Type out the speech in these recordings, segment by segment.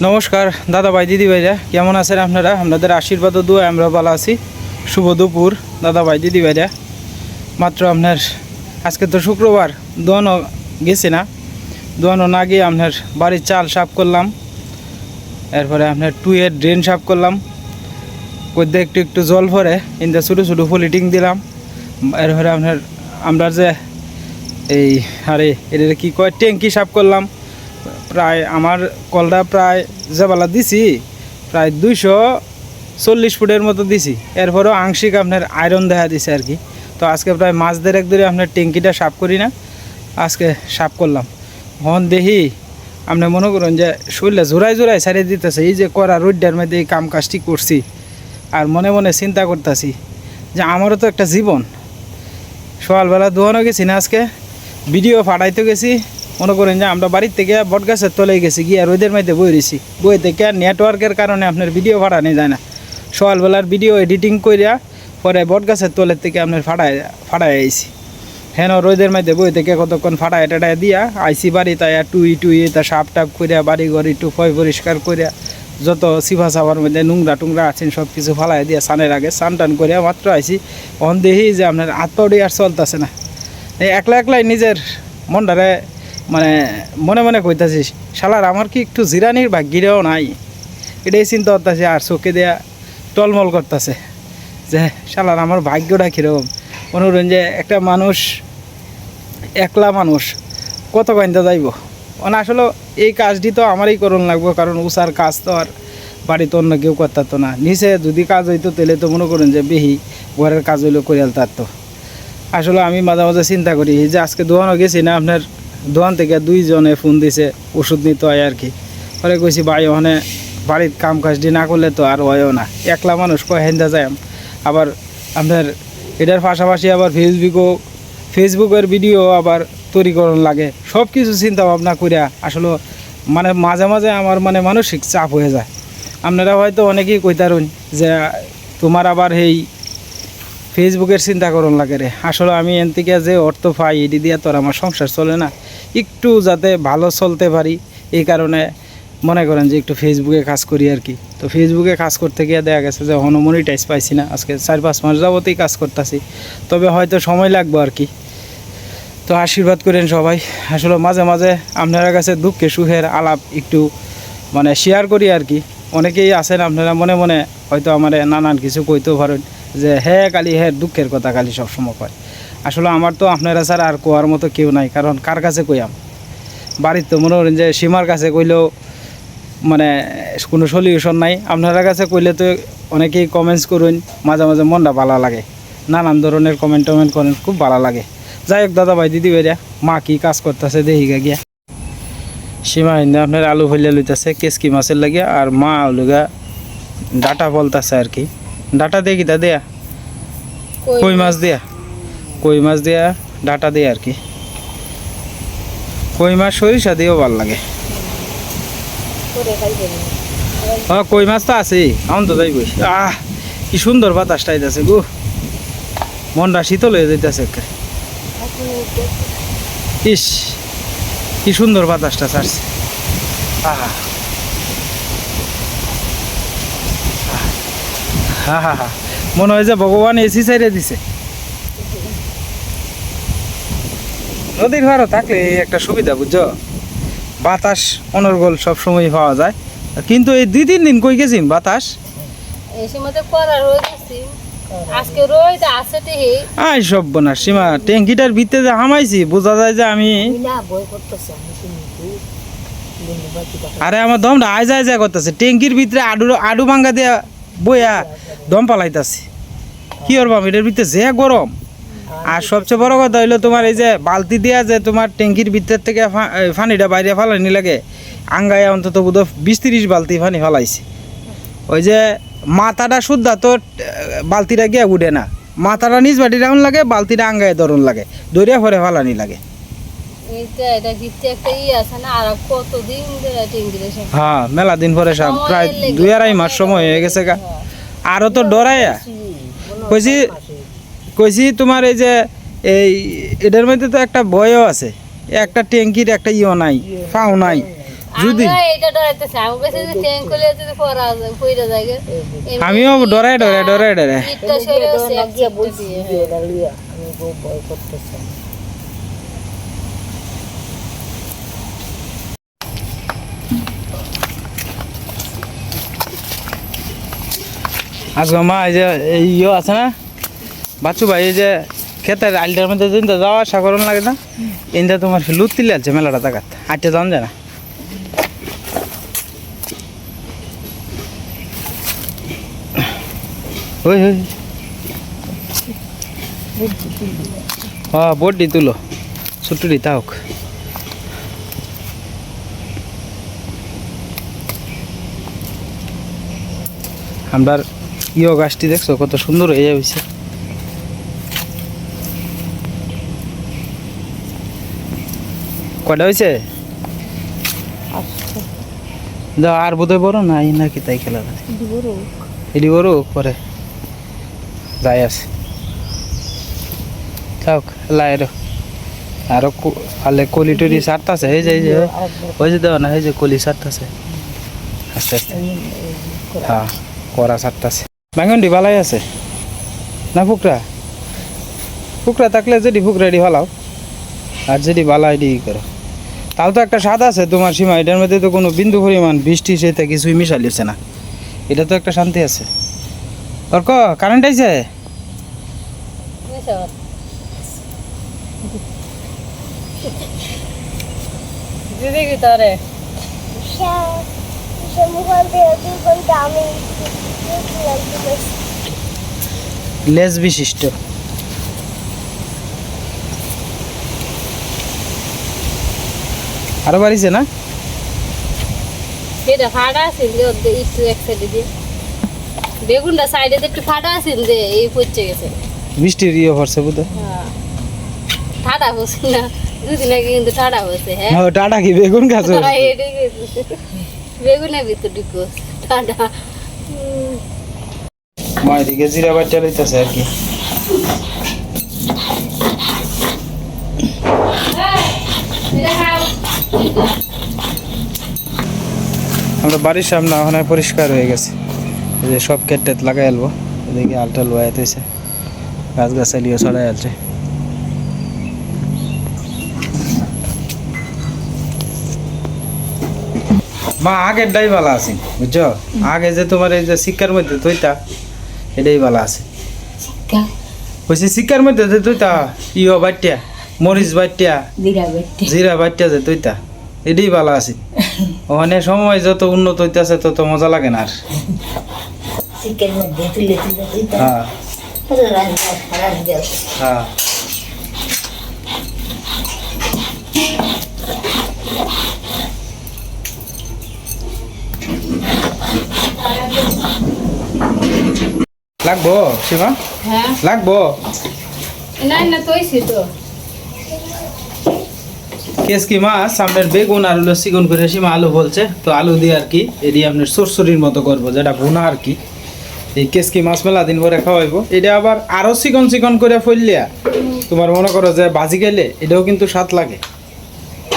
নমস্কার দাদা ভাই দিদি ভাইরা কেমন আছেন আপনারা? আপনাদের আশীর্বাদ দোয়া আমরা ভালো আছি। শুভ দুপুর দাদা ভাই দিদি ভাইরা মাত্র আপনার, আজকে তো শুক্রবার, দোয়ানো গেছি না? দোয়ানো না গিয়ে আপনার বাড়ির চাল সাফ করলাম। এরপরে আপনার টুয়ের ড্রেন সাফ করলাম। মধ্যে একটু একটু জল ভরে ইন্দা ছোটো ছোটো ফলিটিং দিলাম। এরপরে আপনার, আমরা যে এই, আরে এটা কি কয়, ট্যাঙ্কি সাফ করলাম। প্রায় আমার কলটা প্রায় যেবেলা দিছি, প্রায় দুইশো চল্লিশ ফুটের মতো দিছি। এরপরেও আংশিক আপনার আয়রন দেখা দিছে আর কি। তো আজকে প্রায় মাছ দেড়েক ধরে আপনার ট্যাঙ্কিটা সাফ করি না, আজকে সাফ করলাম। হন দেখি, আপনি মনে করুন যে শরীরে জোড়াই জোড়াই ছাড়িয়ে দিতেছে, এই যে করা রোডটার মধ্যে এই কাম কাজটি করছি। আর মনে মনে চিন্তা করতেছি যে আমারও তো একটা জীবন। সকালবেলা দোয়ানো গেছি না আজকে, ভিডিও ফাটাইতে গেছি মনে করেন যে আমরা বাড়ির থেকে বট গাছের তলে গেছি, গিয়ে রোদের মধ্যে বই রয়েছি। বই থেকে নেটওয়ার্কের কারণে আপনার ভিডিও ফাটানো যায় না। সকালবেলার ভিডিও এডিটিং করিয়া পরে বট গাছের তলের থেকে আপনার ফাটাই ফাটাই আইছি। হেন রোদের মধ্যে বই থেকে কতক্ষণ ফাটাই টাটাই দিয়া আইসি বাড়ি, তাই টুই টুই তা সাপ টাপ করিয়া বাড়ি ঘর একটু ফয় পরিষ্কার করিয়া যত সিফা সাফার মধ্যে নোংরা টুংরা আছেন সব কিছু ফালাই দিয়া সানের আগে সান টান করিয়া মাত্র আইসি অন দেখি যে আপনার হাত পাউডি আর চলতেছে না। এই একলা একলাই নিজের মনটারে মানে মনে মনে কইতাছিস শালার, আমার কি একটু জিরানির ভাগ্যিরেও নাই? এটাই চিন্তা করতেছে, আর চোখে দেয়া টলমল করতেছে। যে, শালার, আমার ভাগ্যটা কীরকম? মনে করেন যে, একটা মানুষ, একলা মানুষ, কত কাইন্দা যাইব? মানে আসলে এই কাজটি তো আমারই করণ লাগবো, কারণ উষার কাজ তো আর বাড়িতে অন্য কেউ করতো না। নিচে যদি কাজ হইতো, তাহলে তো মনে করেন যে, বেহি ঘরের কাজ হইলেও করিয়াল তার তো আসলে আমি মাঝে মাঝে চিন্তা করি যে আজকে দোকানও গেছি না আপনার দোকান থেকে দুইজনে ফোন দিছে, ওষুধ নিতে হয় আর কি। পরে কইছি, ভাই, ওখানে বাড়ির কাম কাজটি না করলে তো আর হয়ও না। একলা মানুষ কয় হেন্দা যায়? আবার আপনার এটার পাশাপাশি আবার ফেসবুকও ফেসবুকের ভিডিও আবার তৈরিকরণ লাগে। সব কিছু চিন্তা ভাবনা করিয়া আসলে মানে মাঝে মাঝে আমার মানে মানসিক চাপ হয়ে যায়। আপনারা হয়তো অনেকেই কইতারুন যে, তোমার আবার এই ফেসবুকের চিন্তা করুন লাগে রে। আসলে আমি এন থেকে যে অর্থ পাই, এটি দিয়ে তো আর আমার সংসার চলে না। একটু যাতে ভালো চলতে পারি, এই কারণে মনে করেন যে একটু ফেসবুকে কাজ করি আর কি। তো ফেসবুকে কাজ করতে গিয়ে দেখা গেছে যে হনুমনিটাইজ পাইছি না, আজকে চার পাঁচ মাস যাবতেই কাজ করতেছি। তবে হয়তো সময় লাগবে আর কি। তো আশীর্বাদ করেন সবাই। আসলে মাঝে মাঝে আপনারা কাছে দুঃখে সুখের আলাপ একটু মানে শেয়ার করি আর কি। অনেকেই আছেন আপনারা মনে মনে হয়তো আমার নানান কিছু কইতেও পারেন যে হ্যাঁ কালি হ্যাঁ দুঃখের কথা কালি সবসময় কয়। আসলে আমার তো আপনারা স্যার আর কোয়ার মতো কেউ নাই কারণ কার কাছে কইয়াম? বাড়ির তো মনে করেন যে সীমার কাছে কইলেও মানে কোনো সলিউশন নাই। আপনারা কাছে কইলে তো অনেকেই কমেন্টস করুন মাঝে মাঝে মনটা ভালো লাগে। নানান ধরনের কমেন্ট টমেন্ট করেন খুব ভালো লাগে। যাই হোক দাদা ভাই দিদি ভাইরা মা কি কাজ করতেছে দেখি গা গিয়া। সীমা হিন্দে আপনার আলু ফেলে লইতেছে কেসকি মাছের লাগিয়া আর মা লুগা ডাটা বলতেছে আর কি। ডাটা কি তা দেয়া কই মাছ দেয়া? কই মাছ দেয়া ডাটা দেয়া আর কি কই মাছ সরিষা দিয়েও ভালো লাগে কই মাছ তো আছে এখন তো যাইব আহ কি সুন্দর বাতাসটা আইতাছে গো মনটা শীতল হয়ে একেবারে। ইস কি সুন্দর বাতাসটা ছাড়ছে আহা হা হা হা মনে হয় যে ভগবান এসি সাইডে দিছে নদীর ভাড়া থাকলে একটা সুবিধা বুঝছ? বাতাস অনর্গল সবসময় পাওয়া যায়। কিন্তু এই দুই তিন দিন কই গেছিন বাতাস? আই সব বোনার সীমা ট্যাঙ্কিটার ভিতরে যে হামাইছি বোঝা যায় যে আমি না আরে আমার দমটা আয় যায় যায় করতেছে ট্যাঙ্কির ভিতরে আডু আডু ভাঙ্গা দিয়া বইয়া দম পালাইতাছি। কি করবাম এটার ভিতরে যে গরম। আর সবচেয়ে বড় কথা হইল তোমার এই যে বালতি দিয়া যে তোমার ট্যাঙ্কির ভিতর থেকে ফা- এই পানিটা বাইরে ফালানি লাগে। আঙ্গায় অন্তত বোধ বিশ তিরিশ বালতি ফানি ফালাইছে। ওই যে মাথাটা শুদ্ধা তো বালতিটা গিয়ে উঠে না। মাথাটা নিজ বাটি রাউন লাগে বালতিটা আঙ্গায় ধরন লাগে। দরিয়া পরে ফালানি লাগে। হ্যাঁ মেলা দিন পরে সব প্রায় দুই আড়াই মাস সময় হয়ে গেছে গা। আরও তো ডরাইয়া কইছি কইছি তোমার এই যে এই এটার মধ্যে তো একটা বয়ও আছে একটা ট্যাঙ্কির একটা ইও নাই ফাও নাই যদি এটা ডরাইতেছি আমি বেশি যদি ট্যাঙ্ক করলে যদি পড়া যায় পড়ে যায় গে। এমনি আমিও ডরাই ডরাই ডরাই ডরাই। করতেছি আজকে মা এই যে ইয়ে আছে না? বাচ্চু ভাই, এই যে ক্ষেতের আলটার মধ্যে দিন তো যাওয়া আশা করুন লাগে না ইন্দা তোমার লুত তিলে আছে মেলাটা তাকাত, আটটা যান যায় না ওই ওই। হ্যাঁ বড্ডি তুলো, ছুটুরি তাওক। আমরা ইয় গাছটি দেখছ, কত সুন্দর হয়ে যাচ্ছে কয়টা হয়েছে? আর বোধহয় বড় না এই নাকি তাই খেলা এটি বড় পরে। যাই আছে। থাক লাইর আরও। ফালে কলি টলি সারতাছে এই যে এই যে ওই যে দেওয়া না এই যে কলি সারতাছে। আস্তে আস্তে। হ্যাঁ করা সারতাছে। বাঙ্গনটি ভালাই আছে। না ফুকরা? ফুকরা থাকলে যদি ফুকরাডি ভালাও আর যদি বালা এডি করো। তাও তো একটা স্বাদ আছে তোমার সীমা এটার মধ্যে তো কোনো বিন্দু পরিমাণ বৃষ্টি সেটা কিছুই মিশালিছে না। এটা তো একটা শান্তি আছে। তর্ক কারেন্ট আইছে? লেজ বিশিষ্ট। আরও বাড়িছে না? এটা ফাটা আছে একটু এক সাইডে দিয়ে। বেগুনটা সাইডে একটু ফাটা আছে যে এই পচে গেছে। বৃষ্টির ইয়ে বুধ হ্যাঁ। ঠাডা না। দুদিন আগে কিন্তু ঠাডা হচ্ছে হ্যাঁ। টাটা কি? বেগুন গাছ হ্যাঁ, গেছে। বেগুনের ভিতর ঢুকো ঠাডা। মা এদিকে জিরা বাচ্চা লইতেছে আর কি। আমরা বাড়ির সামনে ওখানে পরিষ্কার হয়ে গেছে। এই যে সব কেট টেট লাগাই আলবো এদিকে আলটা লোয়া হয়েছে গাছ গাছালিও ছড়াই আলছে মা আগের ডাই ভালো আছে বুঝছ? আগে যে তোমার এই যে শিক্ষার মধ্যে তৈতা এটাই ভালো আছে। বলছি শিক্ষার মধ্যে যে তৈতা ইয় বাটিয়া মরিচ বাটিয়া জিরা বাটিয়া যে তৈতা এটাই ভালো আছে। ওখানে সময় যত উন্নত হইতেছে তত মজা লাগে না আর। হ্যাঁ। হ্যাঁ। লাগবো সীমা হ্যাঁ। লাগবো? না না তৈছি তো। কেসকি মাছ আপনার বেগুন আর হলো চিকন করে সীমা আলু বলছে তো আলু দিয়ে আর কি এটি আপনার সরসরির মতো করব যেটা ভুনা আর কি। এই কেসকি মাছ মেলা দিন পরে খাওয়াইবো। এটা আবার আরও চিকন চিকন করে ফেললিয়া। তোমার মনে করো যে ভাজি গেলে এটাও কিন্তু স্বাদ লাগে।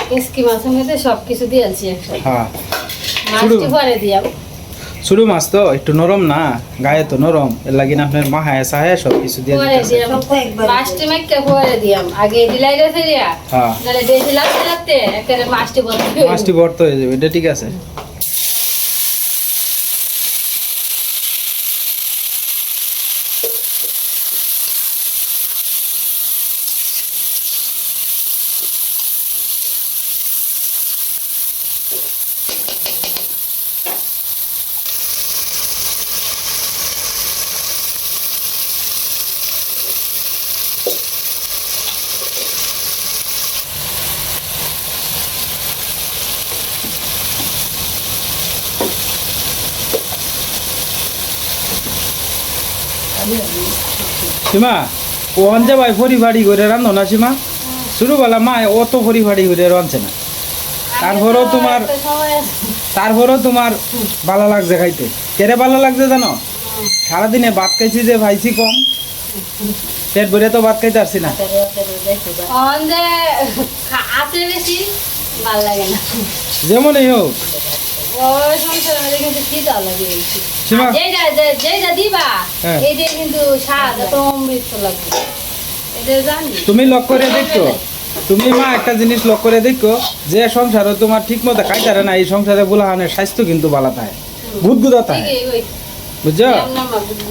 কেসকি মাছের মধ্যে সব কিছু দিয়ে আছি একসাথে। হ্যাঁ মাছটি পরে দিয়াম ছোটো মাছ তো একটু নরম না? গায়ে তো নরম। এর লাগি না আপনার মাহায় সাহায় সব কিছু দিয়ে মাছটি মেখে পরে দিয়াম আগে দিলাই রেখে দিয়া হ্যাঁ। নালে দেশি লাগতে লাগতে একেবারে মাছটি বন্ধ মাছটি বর্ত হয়ে যাবে। এটা ঠিক আছে। সীমা ওখান যে ভাই ফাড়ি করে রান্ধো না সীমা শুরুবেলা মা অত ফাড়ি করে রাঁধছে না। তারপরেও তোমার। তারপরেও তোমার ভালো লাগছে খাইতে। কেরে ভালো লাগছে জানো? সারাদিনে ভাত খাইছি যে ভাইছি কম। পেট ভরে তো ভাত খাইতে পারছি লাগে না। যেমনই হোক। হ্যাঁ। তুমি লক্ষ্য করে দেখো। তুমি মা একটা জিনিস লক্ষ্য করে দেখো যে সংসারে তোমার ঠিক মতো খাইতারে না এই সংসারে বুলাহানের স্বাস্থ্য কিন্তু ভালো থাকে গুদগুদা থাকে বুঝছ।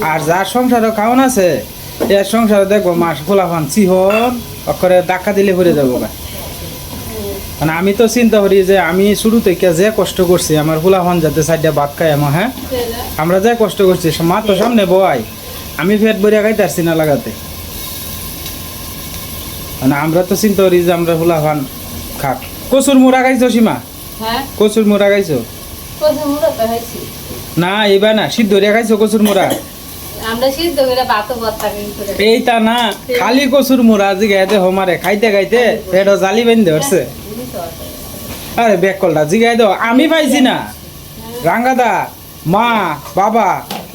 আর যার সংসারে খাওয়ান আছে এর সংসারে দেখব মাস ফুলাফান চিহন অক্ষরে ধাক্কা দিলে ভরে যাব গা। মানে আমি তো চিন্তা করি যে আমি শুরু থেকে যে কষ্ট করছি আমার ফুলাফান যাতে সাইডে ভাত খায় আমার হ্যাঁ? আমরা যে কষ্ট করছি মা তো সামনে বয়। আমি ফেট ভরিয়া খাইতে পারছি না লাগাতে। মানে আমরা তো চিন্তা করি যে আমরা ফুলাফান খাক। কচুর মুড়া খাইছো সীমা? হ্যাঁ। কচুর মুড়া খাইছো। না এইবার না সিদ্ধ হরিয়া খাইছো কচুর মুড়া? এইটা না খালি কচুর মুড়া আজি গাইতে হমারে খাইতে খাইতে পেট জালি বেঁধে ধরছে। আরে বেক কলটা জিগাই দাও আমি পাইছি না। রাঙ্গাদা মা বাবা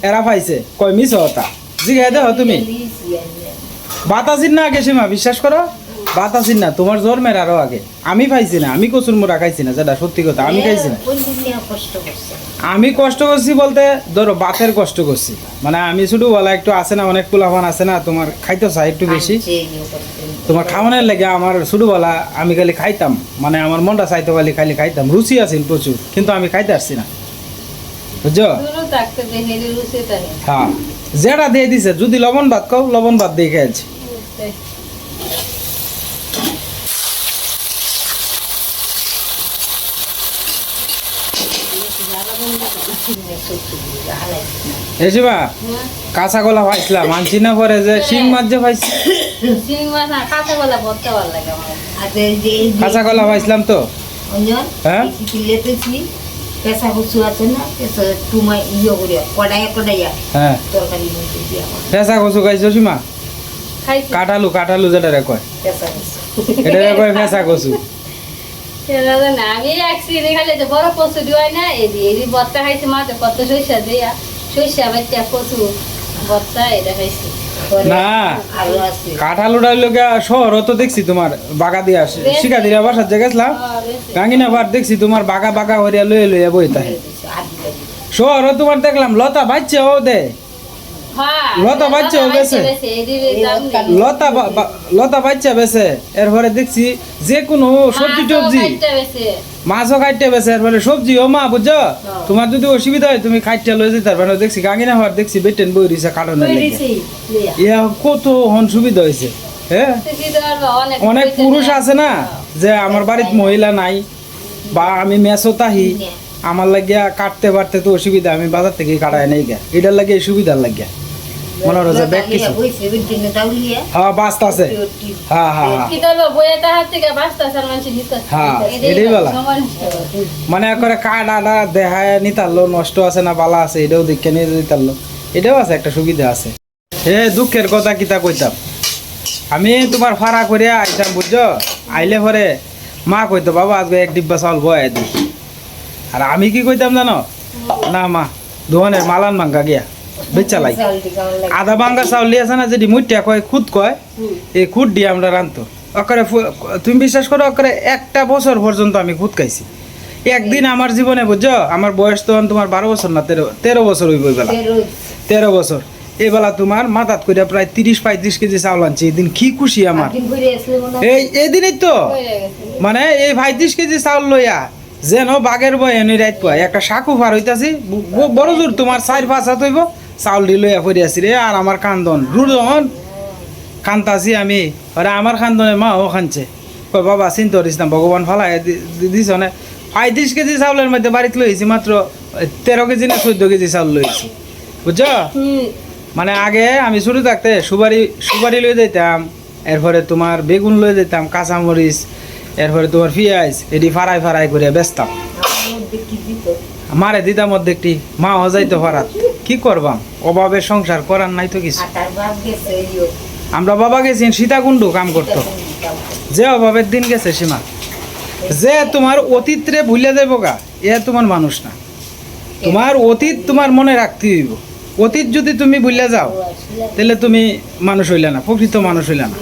এরা পাইছে। কয় মিস হতা জিগাই দাও তুমি। বাতাসিন না আগে সীমা বিশ্বাস করো? বাতাসিন না তোমার জন্মের আরও আগে। আমি পাইছি না আমি কচুর মুড়া খাইছি না যেটা সত্যি কথা আমি খাইছি না। আমি কষ্ট করছি বলতে ধরো বাতের কষ্ট করছি। মানে আমি শুধু বলা একটু আছে না অনেক কুলাফান আছে না তোমার খাইতে চাই একটু বেশি। তোমার খাওয়ানোর লেগে আমার শুধু আমি খালি খাইতাম। মানে আমার মনটা চাইতো খালি খালি খাইতাম। রুচি আছিল প্রচুর কিন্তু আমি খাইতে আসছি না। বুঝছ? হ্যাঁ। যেটা দিয়ে দিছে যদি লবণ ভাত খাও লবণ ভাত দিয়ে খেয়েছি। এসে বা কাঁচা কলা পাইছিলাম আনছি না পরে যে শিং মাছ যে পাইছি। চিংড়ি মাছ না কাঁচা কলা কলা পাইছিলাম তো। অঞ্জন, হ্যাঁ? পেঁচা কচু আছে না পেঁচা টুমাই ইয়ে করিয়া কড়াইয়া কড়াইয়া হ্যাঁ। তরকারি কচু খাইছো সীমা? খাইছি। কাটালু কাটালু যেটা রে কয় কচু। এটা রে কয় পেঁচা কচু। না আমি খালি বড় দিওয়াই না দিয়ে কত সরিষা দিয়া সরিষা বাচ্চা এটা খাইছি। কাঁঠাল তো দেখছি তোমার বাগা দিয়া শিকা দিয়া বাসার জায়গা গেছিলাম। গাঙ্গিনা বার দেখছি তোমার বাগা বাগা হরিয়া লইয়া লইয়া বই তাহে তোমার দেখলাম লতা বাচ্চা ও দে। হ্যাঁ লতা বাচ্চা হয়ে দিবে দাম নেই। লতা লতা বাচ্চা বেছে এরপরে দেখছি যে কোনো সবজি মাছও টবজি। খাইতে মাছও খাইতে বেছে এরপরে সবজি ও মা বুঝছ? তোমার যদি অসুবিধা হয় তুমি খাইতে লয়ে যেতে পারবে। দেখছি গাঙ্গিনা হওয়ার দেখছি বেটেন বই কারণে ইয়া কত হন সুবিধা হয়েছে হ্যাঁ? অনেক পুরুষ আছে না যে আমার বাড়িতে মহিলা নাই বা আমি মেসো তাহি আমার লাগিয়া কাটতে পারতে তো অসুবিধা আমি বাজার থেকে কাটায় নেই গা এটার লাগে এই সুবিধার লাগিয়া। মনে হলো যে ব্যাগ কিছু। হ্যাঁ বাস্ত আছে হ্যাঁ হ্যাঁ হ্যাঁ। হ্যাঁ, এটাই বলা। মানে করে কাঠ আটা দেখায় নিতারলো নষ্ট আছে না বালা আছে এটাও দেখে নিয়ে দিতারলো এটাও আছে একটা সুবিধা আছে। হে দুঃখের কথা কিতা কইতাম? আমি তোমার ফাড়া করিয়া আইতাম বুঝছ? আইলে পরে মা কইতো বাবা আজকে এক ডিব্বা চাউল বয়ে দি। আর আমি কি কইতাম জানো? না মা দোকানের মালান মাঙ্গা গিয়া। বেচালাই আধা ভাঙ্গা চাউল আছে না যেটি মুইটা কয় খুদ কয় এই খুদ দিয়ে আমরা রান্ধতো অকরে তুমি বিশ্বাস করো অকরে একটা বছর পর্যন্ত আমি খুদ খাইছি। একদিন আমার জীবনে বুঝছ আমার বয়স তখন তোমার বারো বছর না তেরো তেরো বছর হইব এই বেলা। তেরো। বছর। এই বেলা তোমার মাথাত করে প্রায় তিরিশ পঁয়ত্রিশ কেজি চাউল আনছি। এদিন কি খুশি আমার। এই এই দিনই তো। মানে এই পঁয়ত্রিশ কেজি চাউল লইয়া যেন বাঘের বয় এনে রাইত পায় একটা শাকু ফার হইতাছি বড় জোর তোমার চার পাঁচ হাত হইব। চাউল দি লইয়া পড়ে আসি রে আর আমার কান্দন রুদন কান্তাছি আমি। আরে আমার কান্দনে মা ও খানছে কই বাবা চিন্তা করিস না ভগবান ফালাই দিছ না? পঁয়ত্রিশ কেজি চাউলের মধ্যে বাড়িতে লইছি মাত্র তেরো কেজি না চোদ্দ কেজি চাউল লইছি বুঝছ? মানে আগে আমি শুরু থাকতে সুপারি সুপারি লয়ে যেতাম এরপরে তোমার বেগুন লয়ে যেতাম কাঁচামরিচ এরপরে তোমার পেঁয়াজ এটি ফারাই ফারাই করে বেচতাম। মারে দিতাম অর্ধেকটি মা হজাইতো ফারাত কি করবাম? অভাবে সংসার করার নাই তো কিছু। আমরা বাবা গেছি সীতাকুণ্ড কাম করতো। যে অভাবের দিন গেছে সীমা। যে তোমার অতীতরে ভুলে যাইব গা এ তোমার মানুষ না। তোমার অতীত তোমার মনে রাখতে হইব। অতীত যদি তুমি ভুলে যাও তাহলে তুমি মানুষ হইলে না প্রকৃত মানুষ হইলে না।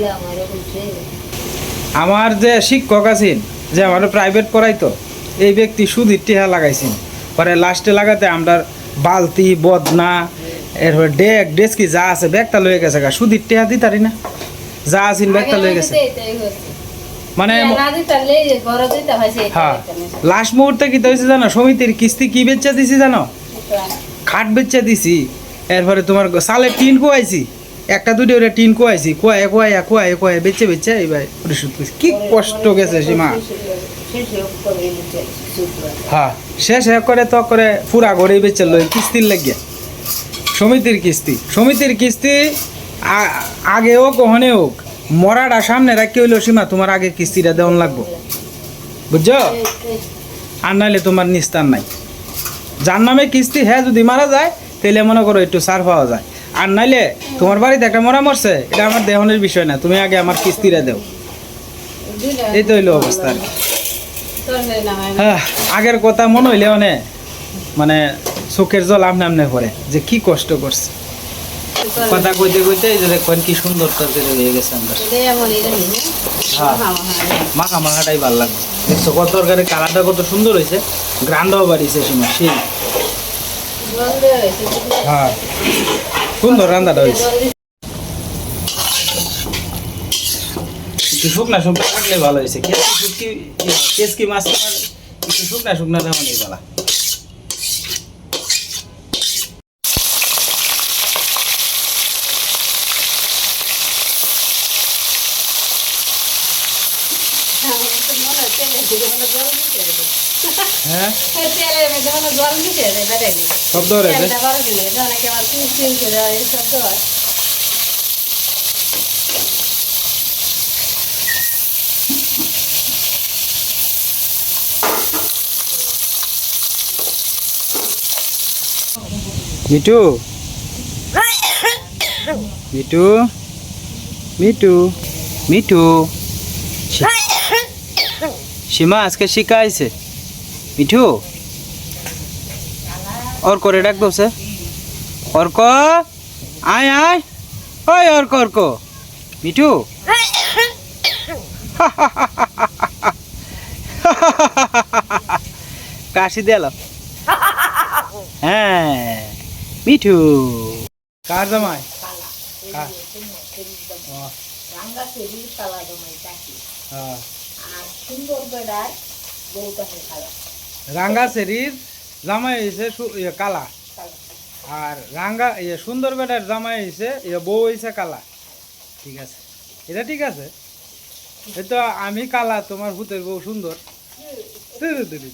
আমার যে শিক্ষক আছেন যে আমার প্রাইভেট পড়াইতো এই ব্যক্তি সুদির টিহা লাগাইছেন। পরে লাস্টে লাগাতে আমরা বালতি বদনা এরপর ডেক ডেস্কি যা আছে ব্যাগটা লয়ে গেছে গা। সুদির টিহা দিতারি না? যা আছেন ব্যাগটা লয়ে গেছে। মানে হ্যাঁ লাস্ট মুহূর্তে কি হয়েছে জানো? সমিতির কিস্তি কি বেচা দিছি জানো? খাট বেচা দিছি। এরপরে তোমার সালে টিন কোয়াইছি একটা দুটো ওরা টিন কোয়াইছি কোয়ায় কোয়ায় কোয়ায় কোয়ায় বেচে বেচে এবার পরিশোধ করছি। কি কষ্ট গেছে সীমা। হ্যাঁ শেষ করে তো করে পুরা ঘরে বেচে লই কিস্তির লাগিয়া সমিতির কিস্তি সমিতির কিস্তি আগে হোক ওখানে হোক মরাটা সামনে রাখি হইল সীমা তোমার আগে কিস্তিটা দেওয়ান লাগবো। বুঝছ? আর নাইলে তোমার নিস্তার নাই। যার নামে কিস্তি হ্যাঁ যদি মারা যায় তাহলে মনে করো একটু সার পাওয়া যায়। আর নাইলে তোমার বাড়িতে একটা মরা মরছে এটা আমার দেহনের বিষয় না তুমি আগে আমার কিস্তিটা দেও। এই তো হইল অবস্থা আর কি। আগের কথা মনে হইলে মানে মানে চোখের জল আমনে আমনে করে যে কি কষ্ট করছে। কথা কইতে কইতে এই যে দেখেন কি সুন্দর তরকারি হয়ে গেছে আমরা। হ্যাঁ মাখা মাখাটাই ভালো লাগবে দেখছ কত তরকারি কালারটা কত সুন্দর হয়েছে গ্রান্ডও বাড়িছে সীমা সেই। হ্যাঁ সুন্দর রান্নাটা হয়েছে একটু শুকনা শুকনা থাকলে ভালো হয়েছে। কেসকি শুটকি মাছ তোমার একটু শুকনা শুকনা তেমনই ভালো। হ্যাঁ? শব্দ হয়েছে Mithu me too me too me too Seema আজকে শিখাইছে মিঠু? অর্ক রে ডাক দোসে অর্ক? আয় আয়। ওই অর্ক অর্ক। মিঠু? কাশি দিল হ্যাঁ। মিঠু কার জামাই? হ্যাঁ। রাঙ্গা শরীর জামাই হয়েছে সু- কালা। আর রাঙ্গা ইয়ে সুন্দর বেটার জামাই হয়েছে ইয়ে বউ হয়েছে কালা। ঠিক আছে। এটা ঠিক আছে? এই তো আমি কালা তোমার ভূতের বউ সুন্দর। ধুরু, ধুরু।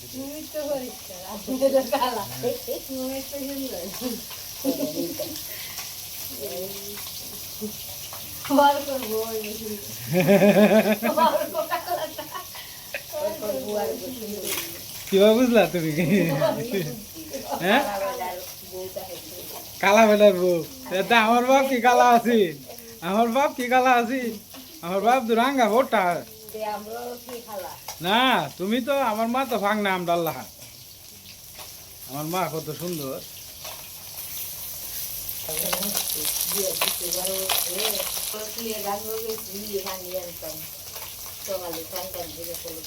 কীভাবে বুঝলা তুমি হ্যাঁ কালা বেটার বউ এটা আমার বাপ কি কালা আছি আমার বাপ কি কালা আছি আমার বাপ তো রাঙ্গা ভোটটা না, তুমি তো, আমার মা তো ভাঙ না আমরা আল্লাহ আমার মা কত সুন্দর।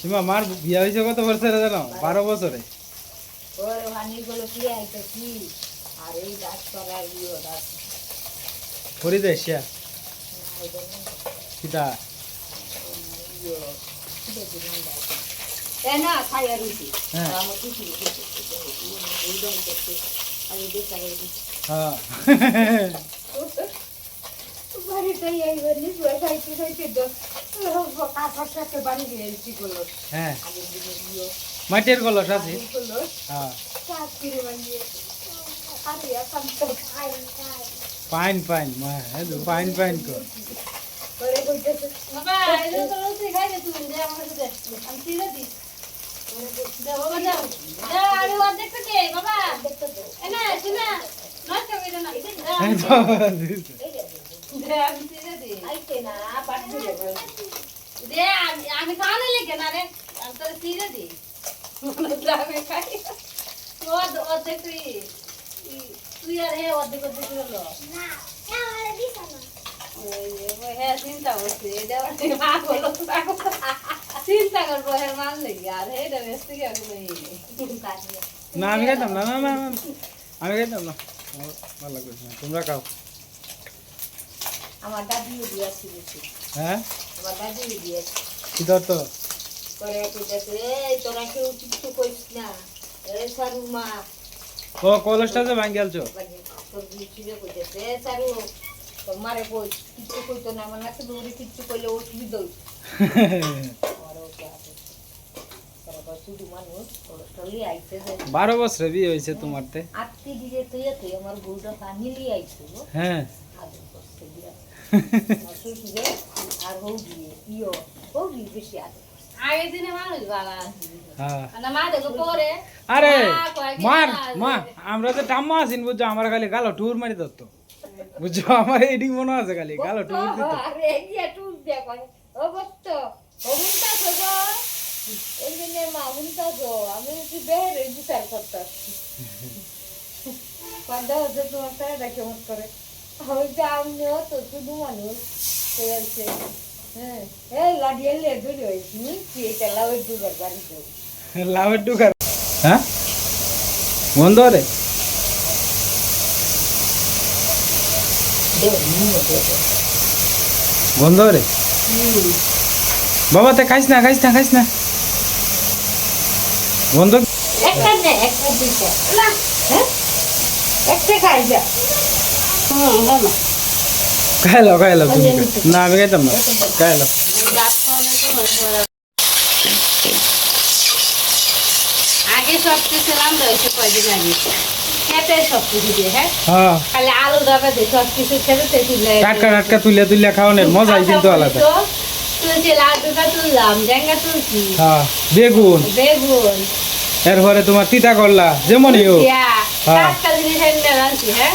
তোমার মার বিয়া হয়েছে কত বছরে জানো? বারো বছরে। ফরিদে শিয়া সীতা। মাটির কলস আছে হ্যাঁ ফাইন ফাইন ফাইন কর আমার কাছে দে আমি তিরে দি দে বাবা দাও দে আরে অর্ধেক তো কে বাবা এনা শুনা নষ্ট করে দে না হ্যাঁ, দে আমি খাওয়ানো লেগে না। রে আমি তোর তিরে দি আমি খাই অর্ধেক তুই তুই আর হে অর্ধেক অর্ধেক হলো হ্যাঁ চিন্তা করছি চিন্তা করব আর না আমি খাইতাম না না না। আমি খাইতাম না। ভালো লাগবে না। তোমরা খাও। আমার দাদিও দিয়েছি হ্যাঁ? আমার দাদিও দিয়েছে। কি ধর তো? করে কইতেছে এই তোরা কেউ কিছু কইস না। এই সারু মা। ও কলেজটা যে ভাঙ্গি আলছো মানে তোর বিচিরে কইতেছে সারু তোর মারে কই? কিছু কইতো না আমার নাকি দৌড়ে কিছু কইলে অসুবিধা আছে যে। বারো বছরে বিয়ে হয়েছে তোমারতে আটটি দিয়ে তুই তুই? আমার হ্যাঁ। শ্বশুরে আর হৌ দিয়ে ইয়ো হৌ দিয়ে বেশি আদর আগের দিনে মানুষ ভালো হ্যাঁ। আর মার মা আমরা তো টাম্মা আছেন বুঝছ আমার খালি গালো টুর মারি দত্ত বুঝছ? আমার এডি মনে আছে খালি গালো টুর দিত। আরে গিয়া টুর দিয়া কয় ও বত্ত ও হুনতা গো। এই দিনে মা হুনতা গো আমি কি বেরে বিচার করতাছি কান্দা হচ্ছে তোমার সাইডা কেমন করে। আমি তো আমিও তো শুধু মানুষ। আছে হ্যাঁ এই লাডিয়ে লে ধরে হয়েছি কি এটা লাউয়ের দুবার বাড়িতে। লাভের টুকার হ্যাঁ? বন্ধ রে বন্ধ রে বাবা তে খাইস না খাইস না খাইস না। বন্ধ একটা নে একটা দিতে। না হ্যাঁ? একটা খাই যা। হুম ভালো খাইলো খাইলো তুমি না আমি খাইতাম না। খাইলো। আগে সব কিছু কয়দিন আগে? খেতে সব কিছু দিয়ে হ্যাঁ? হ্যাঁ। খালি আলু ডাবে দিয়ে সব কিছু খেতে তুলে টাটকা টাটকা তুলে তুলে খাওয়ানোর মজাই কিন্তু আলাদা। তুলছি লাড্ডুটা তুললাম জেঙ্গা তুলছি। হ্যাঁ বেগুন। বেগুন। এরপরে তোমার তিতা করলা যেমনই হোক। টাটকা জিনিস এনে রাঁধছি হ্যাঁ?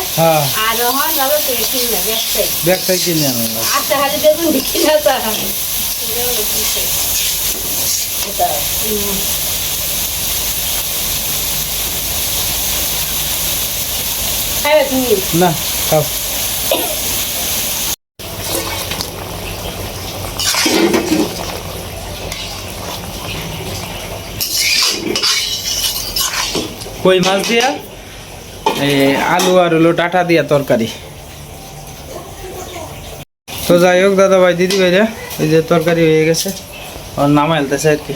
আর হন বাবা থেকে। কিনলে ব্যাগটাই কিনে আনো। আচ্ছা খালি বেগুন দেখি না তো খাইবে তুমি না কই মাছ দিয়া? আলু আর হলো ডাটা দিয়া তরকারি। তো যাই হোক দাদা ভাই দিদি ভাইরা, এই যে তরকারি হয়ে গেছে। আর নামা হেলতেছে আর কি।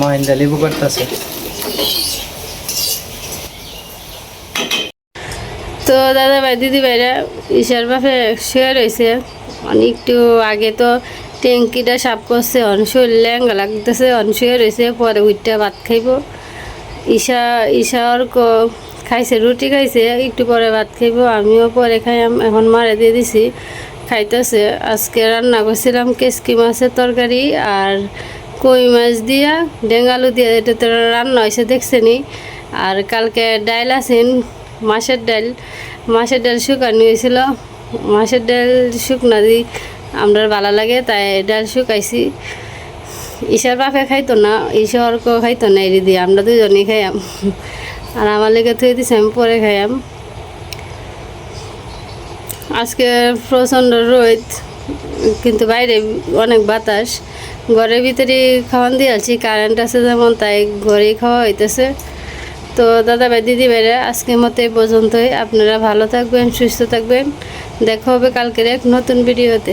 মহিন্দা লেবু করতেছে। দাদা ভাই দিদি ভাইরা ঈশার বাপে শুয়ে রয়েছে অনেকটু আগে তো ট্যাঙ্কিটা সাফ করছে, অন শরীর ল্যাঙ্গা লাগতেছে, অন শুয়ে রয়েছে পরে উঠটা ভাত খাইব। ঈশা ঈশা অর্ক খাইছে, রুটি খাইছে, একটু পরে ভাত খাইব, আমিও পরে খাইয়াম, এখন মারে দিয়ে দিছি, খাইতেছে। আজকে রান্না করছিলাম কেসকি মাছের তরকারি আর কই মাছ দিয়া ডেঙ্গালু দিয়া, এটা তো রান্না হয়েছে দেখছেনি। আর কালকে ডাইল আছেন, মাছের ডাল মাছের ডাল শুকানো হয়েছিল মাছের ডাল শুকনা দি আমরা ভালো লাগে, তাই ডাল শুকাইছি ঈশার বাপে খাইতো না, ঈশা অর্ক খাইতো না, এরি দিয়ে আমরা দুজনেই খাইয়াম। আর আমার লেগে থুয়ে দিছি, আমি পরে খাইয়াম। আজকে প্রচণ্ড রোদ, কিন্তু বাইরে অনেক বাতাস। ঘরের ভিতরে খাওয়ান দিয়ে আছি কারেন্ট আছে যেমন, তাই ঘরেই খাওয়া হইতেছে। তো দাদা ভাই দিদি ভাইরা আজকের মতো এই পর্যন্তই। আপনারা ভালো থাকবেন, সুস্থ থাকবেন। দেখা হবে কালকের এক নতুন ভিডিওতে।